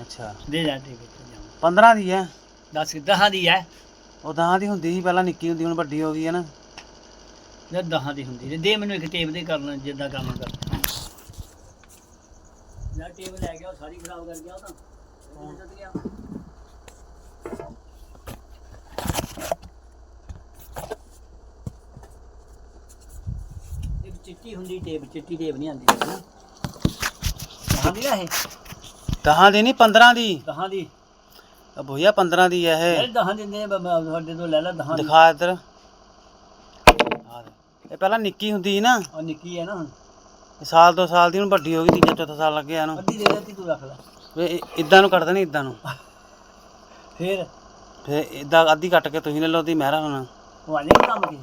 ਅੱਛਾ। ਦੇ ਜਾ ਟੇਪ ਇੱਥੇ ਜਾਵਾਂ 15 ਦੀ ਹੈ ਦੱਸ ਕਿ ਦਹਾਂ ਦੀ ਹੈ ਉਹ ਦਹਾਂ ਦੀ ਹੁੰਦੀ ਸੀ ਪਹਿਲਾਂ ਨਿੱਕੀ ਹੁੰਦੀ ਹੁਣ ਵੱਡੀ ਹੋ ਗਈ ਹੈ ਨਾ। ਜਾਂ ਦਹਾਂ ਦੀ ਹੁੰਦੀ ਤੇ ਦੇ ਮੈਨੂੰ ਇੱਕ ਟੇਪ ਦੇ ਕਰਨਾ ਜਿੱਦਾਂ ਕੰਮ ਕਰ। ਜਾਂ ਟੇਪ ਲੈ ਗਿਆ ਉਹ ਸਾਰੀ ਖਰਾਬ ਕਰ ਗਿਆ ਉਹ ਤਾਂ। ਕੌਣ? ਗਿਆ। ਇੱਕ ਚਿੱਟੀ ਹੁੰਦੀ ਟੇਪ ਚਿੱਟੀ ਟੇਪ ਨਹੀਂ ਆਉਂਦੀ। ਨਾ ਦਹਾਂ ਦੀ ਨਾ ਇਹ? ਦਹਾਂ ਦੀ ਨਹੀਂ 15 ਦੀ। ਦਹਾਂ ਦੀ। ਆ ਭਈਆ 15 ਦੀ ਹੈ ਇਹ। ਦਹਾਂ ਦਿੰਦੇ ਨੇ ਬਾਬਾ ਸਾਡੇ ਤੋਂ ਲੈ ਲੈ ਦਹਾਂ ਦੀ। ਦਿਖਾ ਇੱਧਰ। ਆ ਦੇ। ਇਹ ਪਹਿਲਾਂ ਨਿੱਕੀ ਹੁੰਦੀ ਸੀ ਨਾ। ਉਹ ਨਿੱਕੀ ਹੈ ਨਾ ਹੁਣ। ਇਹ ਸਾਲ ਦੋ ਸਾਲ ਦੀ ਹੁਣ ਵੱਡੀ ਹੋ ਗਈ ਤੀਜਾ ਚੌਥਾ ਸਾਲ ਲੱਗਿਆ ਇਹਨੂੰ। ਅੱਧੀ ਦੇ ਦਿੱਤੀ ਤੂੰ ਰੱਖ ਲੈ। ਵੇ ਇਦਾਂ ਨੂੰ ਕੱਟਦੇ ਨਹੀਂ ਇਦਾਂ ਨੂੰ। ਫੇਰ? ਫੇ ਇਦਾਂ ਅੱਧੀ ਕੱਟ ਕੇ ਤੁਸੀਂ ਲੈ ਲਓ ਦੀ ਮਹਿਰਾ ਹੋਣਾ ਉਹ ਆਨੇ ਕੰਮ ਕੀ।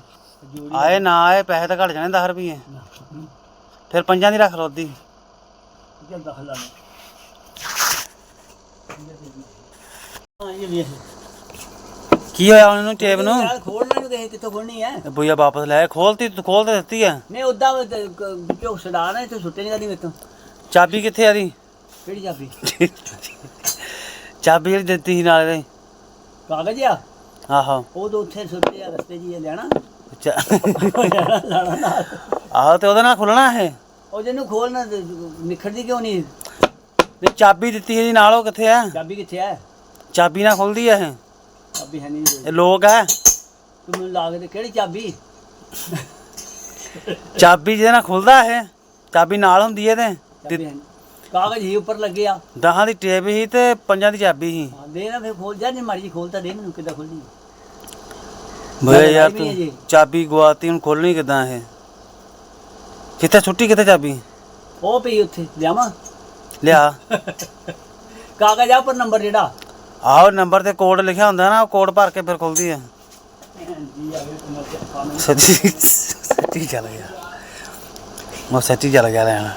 ਜੋੜੀ ਆਏ ਨਾ ਆਏ ਪੈਸੇ ਤਾਂ ਘਟ ਜਾਣੇ 10 ਰੁਪਏ ਫਿਰ ਪੰਜਾਂ ਦੀ ਰੱਖ ਲਓ ਅੱਧੀ। ਚੱਲ ਦਖਲ ਲਾ। ਹਾਂ ਇਹ ਵੀ ਹੈ ਕੀ ਹੋਇਆ ਹੁਣ ਇਹਨੂੰ ਟੇਪ ਨੂੰ? ਖੋਲਣਾ ਨੂੰ ਕਹੇ ਕਿੱਥੋਂ ਖੋਲਣੀ ਹੈ? ਬੁਈਆ ਵਾਪਸ ਲੈ ਖੋਲਤੀ ਤੂੰ ਖੋਲ ਤੇ ਦਿੱਤੀ ਆ। ਨਹੀਂ ਉਦਾਂ ਵਿੱਚੋਂ ਛਡਾਣਾ ਇੱਥੇ ਸੁੱਟੇ ਨਹੀਂ ਕਦੀ ਮੇਤੋਂ ਚਾਬੀ ਕਿੱਥੇ ਆ ਦੀ ਕਿਹੜੀ ਚਾਬੀ? ਚਾਬੀ ਜਿਹੜੀ ਦਿੱਤੀ ਸੀ ਨਾਲੇ ਦੇ ਕਾਗਜ਼ ਆ? ਆਹੋ। ਉਹ ਤਾਂ ਉੱਥੇ ਸੁੱਟੇ ਆ ਰਸਤੇ ਹੀ ਆ, ਲੈਣਾ। ਆਹੋ ਤੇ ਉਹਦੇ ਨਾਲ ਖੁੱਲਣਾ ਇਹ? ਉਹ ਜਿਹਨੂੰ ਖੋਲਣਾ ਨਿਖੜਦੀ ਕਿਉਂ ਨਹੀਂ? ਤੇ ਚਾਬੀ ਦਿੱਤੀ ਸੀ ਨਾਲ ਉਹ ਕਿੱਥੇ ਆ? ਚਾਬੀ ਕਿੱਥੇ ਹੈ ਚਾਬੀ ਨਾਲ ਖੁੱਲਦੀ ਆ ਇਹ। ਚਾਬੀ ਹੈ ਨਹੀਂ ਇਹ ਲੋਕ ਆ। ਤੂੰ ਮੈਨੂੰ ਲਾ ਕੇ ਦੇ ਕਿਹੜੀ ਚਾਬੀ? ਚਾਬੀ ਜਿਹਦੇ ਨਾਲ ਖੁੱਲਦਾ ਇਹ। ਚਾਬੀ ਨਾਲ ਹੁੰਦੀ ਹੈ ਤੇ ਹੈ। ਕਾਗਜ਼ ਹੀ ਉੱਪਰ ਲੱਗੇ ਆ। ਦਹਾਂ ਦੀ ਟੇਪ ਸੀ ਤੇ ਪੰਜਾਂ ਦੀ ਚਾਬੀ ਹਾਂ, ਦੇ ਨਾ ਫੇਰ ਖੋਲ ਜਾ ਜੇ ਮਰਜ਼ੀ ਖੋਲਤਾ ਦੇ ਮੈਨੂੰ ਕਿੱਦਾਂ ਖੋਲਣੀ ਬਈ ਯਾਰ ਤੂੰ। ਚਾਬੀ ਗਵਾਤੀ ਹੁਣ ਖੋਲਣੀ ਕਿਦਾਂ ਇਹ? ਕਿੱਥੇ ਛੁੱਟੀ ਕਿੱਥੇ ਚਾਬੀ? ਉਹ ਪਈ ਉੱਥੇ ਲਿਆਵਾਂ। ਲਿਆ। ਕਾਗਜ਼ ਆ ਉੱਪਰ ਨੰਬਰ ਜਿਹੜਾ? ਆਹੋ ਨੰਬਰ ਤੇ ਕੋਡ ਲਿਖਿਆ ਹੁੰਦਾ ਨਾ ਉਹ ਕੋਡ ਭਰ ਕੇ ਫਿਰ ਖੁੱਲਦੀ ਆ। ਸੱਚੀ ਸੱਚੀ ਚੱਲ ਗਿਆ। ਉਹ ਸੱਚੀ ਚੱਲ ਗਿਆ ਲੈਣ।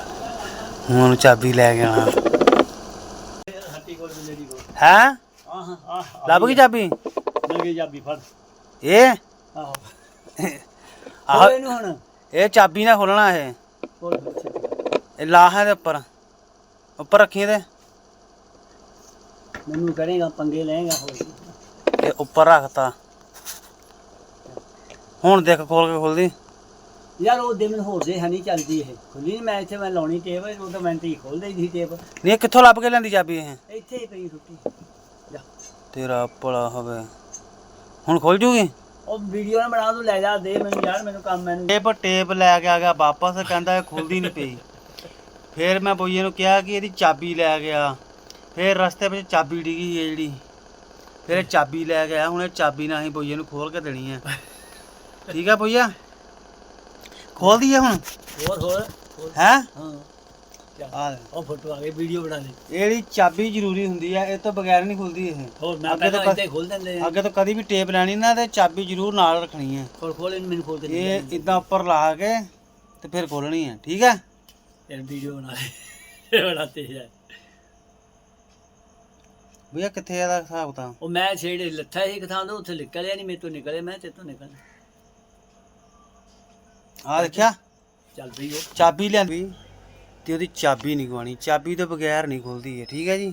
ਹੁਣ ਚਾਬੀ ਲੈ ਜਿਹੜੀ ਕੋਲ ਹੈ? ਲੱਭ ਗਈ ਚਾਬੀ? ਮਿਲ ਗਈ ਚਾਬੀ ਫੜ। ਇਹ? ਆਹੋ। ਆਹੋ ਆਹ ਇਹਨੂੰ ਹੁਣ। ਇਹ ਚਾਬੀ ਨਾਲ ਖੋਲਣਾ ਇਹ। ਇਹ ਲਾਹ ਦੇ ਉੱਪਰ। ਉੱਪਰ ਰੱਖੀ ਇਹਦੇ? ਮੈਨੂੰ ਕਰੇਗਾ ਪੰਗੇ ਲਏਗਾ ਹੋਰ। ਇਹ ਉੱਪਰ ਰੱਖਤਾ। ਹੁਣ ਦੇਖ ਖੋਲ ਕੇ ਖੁੱਲਦੀ। ਯਾਰ ਉਹ ਦੇ ਮੈਨੂੰ ਹੋਰ ਦੇ ਹੈ ਨਹੀਂ ਚੱਲਦੀ ਇਹ। ਖੁੱਲੀ ਨਹੀਂ ਮੈਂ ਇੱਥੇ ਮੈਂ ਲਾਉਣੀ ਟੇਪ ਉਹ ਤਾਂ ਮੈਂ ਤੇ ਹੀ ਖੋਲ ਦੇਈ ਸੀ ਟੇਪ। ਨਹੀਂ ਇਹ ਕਿੱਥੋਂ ਲੱਭ ਕੇ ਲੈਂਦੀ ਚਾਬੀ ਇਹ? ਇੱਥੇ ਹੀ ਪਈ ਸੁੱਟੀ ਜਾ। ਤੇਰਾ ਭਲਾ ਹੋਵੇ। ਹੁਣ ਖੁੱਲ ਜੂਗੀ? ਉਹ ਵੀਡੀਓ ਨਾ ਬਣਾ ਤੂੰ ਲੈ ਜਾ ਦੇ ਮੈਨੂੰ ਯਾਰ ਮੈਨੂੰ ਕੰਮ ਮੈਨੂੰ ਟੇਪ ਟੇਪ ਲੈ ਕੇ ਆ ਗਿਆ ਵਾਪਸ ਕਹਿੰਦਾ ਇਹ ਖੁੱਲਦੀ ਨਹੀਂ ਪਈ। ਫਿਰ ਮੈਂ ਬੋਈਏ ਨੂੰ ਕਿਹਾ ਕਿ ਇਹਦੀ ਚਾਬੀ ਲੈ ਗਿਆ ਫਿਰ ਰਸਤੇ ਵਿੱਚ ਚਾਬੀ ਡਿੱਗੀ ਹੈ ਜਿਹੜੀ। ਫਿਰ ਇਹ ਚਾਬੀ ਲੈ ਗਿਆ ਹੁਣ ਇਹ ਚਾਬੀ ਨਾਲ ਹੀ ਬੋਈਏ ਨੂੰ ਖੋਲ ਕੇ ਦੇਣੀ ਹੈ ਠੀਕ ਹੈ ਬੋਈਆ? ਖੋਲ ਦਈਏ ਹੁਣ? ਹੋਰ ਹੋਰ। ਹੈ? ਹਾਂ। ਉਹ ਫੋਟੋ ਆ ਗਈ ਵੀਡੀਓ ਬਣਾ ਲਈ। ਇਹਦੀ ਚਾਬੀ ਜ਼ਰੂਰੀ ਹੁੰਦੀ ਹੈ ਇਹ ਤੋਂ ਬਗੈਰ ਨਹੀਂ ਖੁੱਲਦੀ ਇਹ। ਹੋਰ ਮੈਂ ਅੱਗੇ ਤੋਂ ਇੱਥੇ ਖੋਲ ਦਿੰਦੇ ਆ। ਅੱਗੇ ਤੋਂ ਕਦੀ ਵੀ ਟੇਪ ਲੈਣੀ ਨਾ ਤੇ ਚਾਬੀ ਜ਼ਰੂਰ ਨਾਲ ਰੱਖਣੀ ਹੈ ਖੋਲ ਖੋਲ ਇਹਨੂੰ ਮੈਨੂੰ ਖੋਲ ਕੇ ਦੇ ਇਹ ਇਦਾਂ ਉੱਪਰ ਲਾ ਕੇ ਤੇ ਫਿਰ ਖੋਲਣੀ ਹੈ ਠੀਕ ਹੈ ਇਹ ਵੀਡੀਓ ਬਣਾ ਲਈ ਬੜਾ ਤੇਜ਼ ਹੈ ਭਈਆ ਕਿੱਥੇ ਇਹਦਾ ਹਿਸਾਬ ਤਾਂ ਉਹ ਮੈਂ ਛੇੜੇ ਲੱਥਾ ਸੀ ਕਿਥਾਂ ਤੋਂ ਉੱਥੇ ਨਿਕਲਿਆ ਨਹੀਂ ਮੇਰੇ ਤੋਂ ਨਿਕਲੇ ਮੈਂ ਤੇ ਤੋਂ ਨਿਕਲ ਆ ਦੇਖਿਆ ਚੱਲ ਪਈ ਉਹ ਚਾਬੀ ਲਿਆਂਦੀ ਤੇ ਉਹਦੀ ਚਾਬੀ ਨਹੀਂ ਗਵਾਣੀ ਚਾਬੀ ਤੋਂ ਬਗੈਰ ਨਹੀਂ ਖੁੱਲਦੀ ਹੈ ਠੀਕ ਹੈ ਜੀ